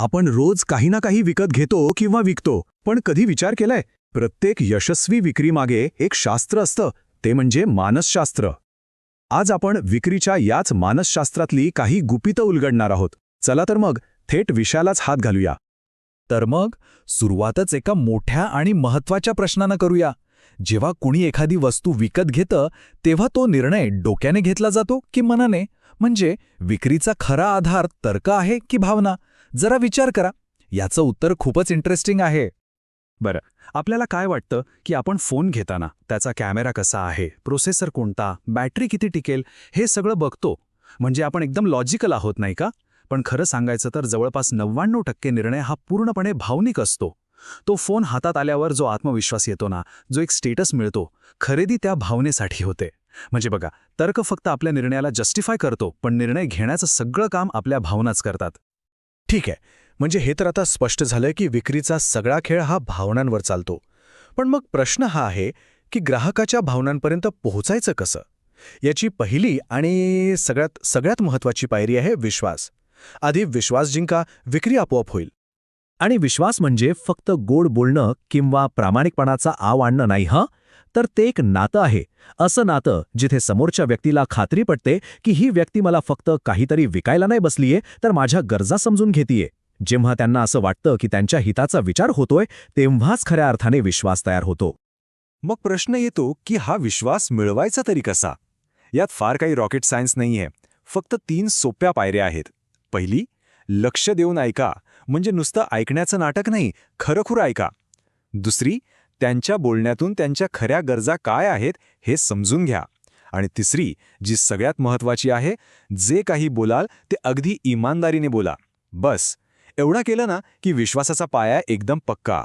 आपण रोज काही ना काही विकत घेतो किंवा विकतो पण कधी विचार केलाय? प्रत्येक यशस्वी विक्रीमागे एक शास्त्र असतं ते म्हणजे मानसशास्त्र. आज आपण विक्रीच्या याच मानसशास्त्रातली काही गुपितं उलगडणार आहोत. चला तर मग थेट विषयालाच हात घालूया. तर मग सुरुवातच एका मोठ्या आणि महत्त्वाच्या प्रश्नानं करूया. जेव्हा कुणी एखादी वस्तू विकत घेतं तेव्हा तो निर्णय डोक्याने घेतला जातो की मनाने? म्हणजे विक्रीचा खरा आधार तर्क आहे की भावना? जरा विचार करा. याचं उत्तर खूपच इंटरेस्टिंग आहे. बरं आपल्याला काय वाटतं की आपण फोन घेताना त्याचा कॅमेरा कसा आहे प्रोसेसर कोणता बॅटरी किती टिकेल हे सगळं बघतो. म्हणजे आपण एकदम लॉजिकल आहोत नाही का? पण खरं सांगायचं तर जवळपास नव्याण्णव टक्के निर्णय हा पूर्णपणे भावनिक असतो. तो फोन हातात आल्यावर जो आत्मविश्वास येतो ना जो एक स्टेटस मिळतो खरेदी त्या भावनेसाठी होते. म्हणजे बघा तर्क फक्त आपल्या निर्णयाला जस्टिफाय करतो पण निर्णय घेण्याचं सगळं काम आपल्या भावनाच करतात. ठीक आहे. म्हणजे हे तर आता स्पष्ट झालं की विक्रीचा सगळा खेळ हा भावनांवर चालतो. पण मग प्रश्न हा आहे की ग्राहकाच्या भावनांपर्यंत पोहोचायचं कसं? याची पहिली आणि सगळ्यात सगळ्यात महत्वाची पायरी आहे विश्वास. आधी विश्वास जिंका विक्री आपोआप होईल. आणि विश्वास म्हणजे फक्त गोड बोलणं किंवा प्रामाणिकपणाचा आव आणणं नाही हं? तर ते एक नातं आहे. असं नातं जिथे समोरच्या व्यक्तीला खात्री पटते की ही व्यक्ती मला फक्त काहीतरी विकायला नाही बसलीये तर माझ्या गरजा समजून घेतीये. जेव्हा त्यांना असं वाटतं की त्यांच्या हिताचा विचार होतोय तेव्हाच खऱ्या अर्थाने विश्वास तयार होतो. मग प्रश्न येतो की हा विश्वास मिळवायचा तरी कसा? यात फार काही रॉकेट सायन्स नाहीये. फक्त तीन सोप्या पायऱ्या आहेत. पहिली लक्ष देऊन ऐका. म्हणजे नुसतं ऐकण्याचं नाटक नाही खरंखुरं ऐका. दुसरी त्यांच्या बोलण्यातून त्यांच्या खऱ्या गरजा काय आहेत हे समजून घ्या. आणि तिसरी जी सगळ्यात महत्वाची आहे जे काही बोलाल ते अगदी इमानदारीने बोला. बस. एवढा केलं ना की विश्वासाचा पाया एकदम पक्का.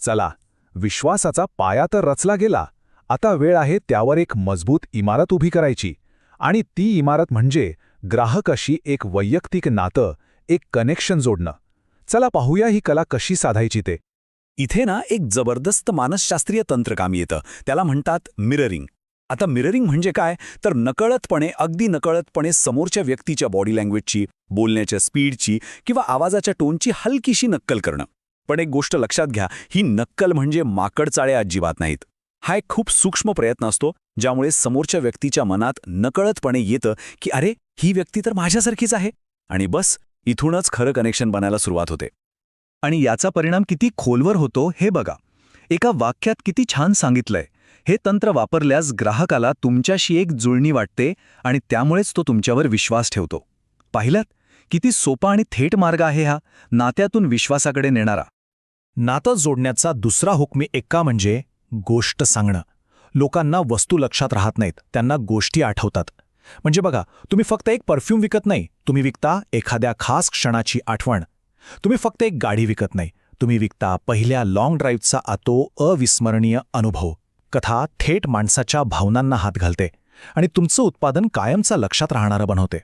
चला. विश्वासाचा पाया तर रचला गेला. आता वेळ आहे त्यावर एक मजबूत इमारत उभी करायची. आणि ती इमारत म्हणजे ग्राहकाशी एक वैयक्तिक नातं एक कनेक्शन जोडणं. चला पाहूया ही कला कशी साधायची ते. इथे ना एक जबरदस्त मानसशास्त्रीय तंत्र काम येतं. त्याला म्हणतात मिररिंग आता मिररिंग म्हणजे काय? तर नकळतपणे अगदी नकळतपणे समोरच्या व्यक्तीच्या बॉडी लँग्वेजची बोलण्याच्या स्पीडची किंवा आवाजाच्या टोनची हलकीशी नक्कल करणं. पण एक गोष्ट लक्षात घ्या ही नक्कल म्हणजे माकडचाळे अजिबात नाहीत. हा एक खूप सूक्ष्म प्रयत्न असतो ज्यामुळे समोरच्या व्यक्तीच्या मनात नकळतपणे येतं की अरे ही व्यक्ती तर माझ्यासारखीच आहे. आणि बस इथूनच खरं कनेक्शन बनायला सुरुवात होते. आणि याचा परिणाम किती खोलवर होतो हे बघा. एका वाक्यात किती छान सांगितलंय. हे तंत्र वापरल्यास ग्राहकाला तुमच्याशी एक जुळणी वाटते आणि त्यामुळेच तो तुमच्यावर विश्वास ठेवतो. पाहिलात? किती सोपा आणि थेट मार्ग आहे हा. नात्यातून विश्वासाकडे नेणारा. नातं जोडण्याचा दुसरा हुकमी एक्का म्हणजे गोष्ट सांगणं. लोकांना वस्तू लक्षात राहत नाहीत. त्यांना गोष्टी आठवतात. म्हणजे बघा तुम्ही फक्त एक परफ्यूम विकत नाही. तुम्ही विकता एखाद्या खास क्षणाची आठवण. तुम्ही फक्त एक गाडी विकत नाही तुम्ही विकता पहिल्या लाँग ड्राईव्हचा आतो अविस्मरणीय अनुभव. कथा थेट माणसाच्या भावनांना हात घालते आणि तुमचं उत्पादन कायमचा लक्षात राहणारं बनवते.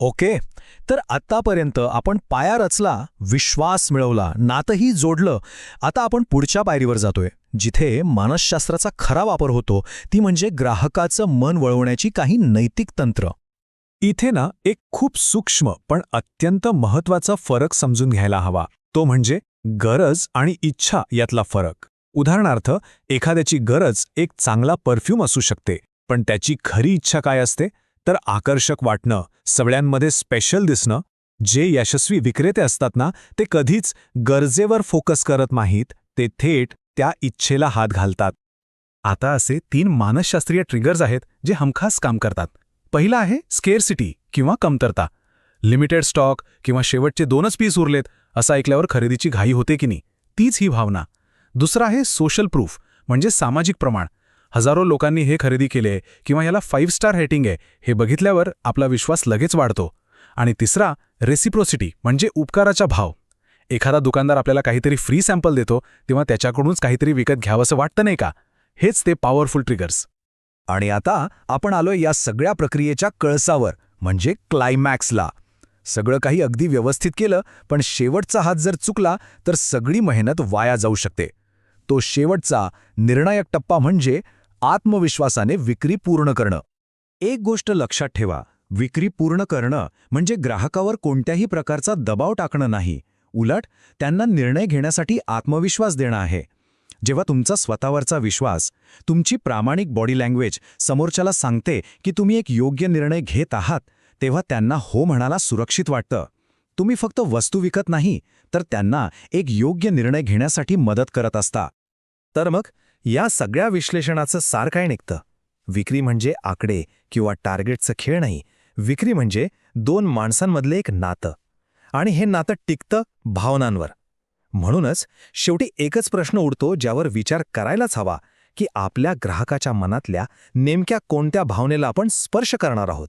ओके तर आतापर्यंत आपण पाया रचला विश्वास मिळवला नातंही जोडलं आता आपण पुढच्या पायरीवर जातोय जिथे मानसशास्त्राचा खरा वापर होतो ती म्हणजे ग्राहकाचं मन वळवण्याची काही नैतिक तंत्र. इथे ना एक खूप सूक्ष्म पण अत्यंत महत्त्वाचा फरक समजून घ्यायला हवा. तो म्हणजे गरज आणि इच्छा यातला फरक. उदाहरणार्थ एखाद्याची गरज एक चांगला परफ्यूम असू शकते पण त्याची खरी इच्छा काय असते? तर आकर्षक वाटणं सगळ्यांमध्ये स्पेशल दिसणं. जे यशस्वी विक्रेते असतात ना ते कधीच गरजेवर फोकस करत नाहीत ते थेट त्या इच्छेला हात घालतात. आता असे तीन मानसशास्त्रीय ट्रिगर्स आहेत जे हमखास काम करतात. पहिला आहे स्केअरसिटी किंवा कमतरता. लिमिटेड स्टॉक किंवा शेवटचे दोनच पीस उरलेत असं ऐकल्यावर खरेदीची घाई होते की नाही तीच ही भावना. दुसरा आहे सोशल प्रूफ म्हणजे सामाजिक प्रमाण. हजारो लोकांनी हे खरेदी केले किंवा याला फाईव्ह स्टार रेटिंग आहे हे बघितल्यावर आपला विश्वास लगेच वाढतो. आणि तिसरा रेसिप्रोसिटी म्हणजे उपकाराचा भाव. एखादा दुकानदार आपल्याला काहीतरी फ्री सॅम्पल देतो तेव्हा त्याच्याकडूनच काहीतरी विकत घ्यावंसं वाटतं नाही का? हेच ते पॉवरफुल ट्रिगर्स आणि आता आपण आलोय या सगळ्या प्रक्रियेच्या कळसावर म्हणजे क्लायमॅक्सला सगळं काही अगदी व्यवस्थित केलं पण शेवटचा हात जर चुकला तर सगळी मेहनत वाया जाऊ शकते. तो शेवटचा निर्णायक टप्पा म्हणजे आत्मविश्वासाने विक्री पूर्ण करणं. एक गोष्ट लक्षात ठेवा विक्री पूर्ण करणं म्हणजे ग्राहकावर कोणत्याही प्रकारचा दबाव टाकणं नाही. उलट त्यांना निर्णय घेण्यासाठी आत्मविश्वास देणं आहे. जेव्हा तुमचा स्वतःवरचा विश्वास तुमची प्रामाणिक बॉडी लँग्वेज समोरच्याला सांगते की तुम्ही एक योग्य निर्णय घेत आहात तेव्हा त्यांना हो म्हणाला सुरक्षित वाटतं. तुम्ही फक्त वस्तू विकत नाही तर त्यांना एक योग्य निर्णय घेण्यासाठी मदत करत असता. तर मग या सगळ्या विश्लेषणाचं सार काय निघतं? विक्री म्हणजे आकडे किंवा टार्गेटचं खेळ नाही. विक्री म्हणजे दोन माणसांमधले एक नातं. आणि हे नातं टिकतं भावनांवर. म्हणूनच शेवटी एकच प्रश्न उडतो ज्यावर विचार करायलाच हवा की आपल्या ग्राहकाच्या मनातल्या नेमक्या कोणत्या भावनेला आपण स्पर्श करणार आहोत.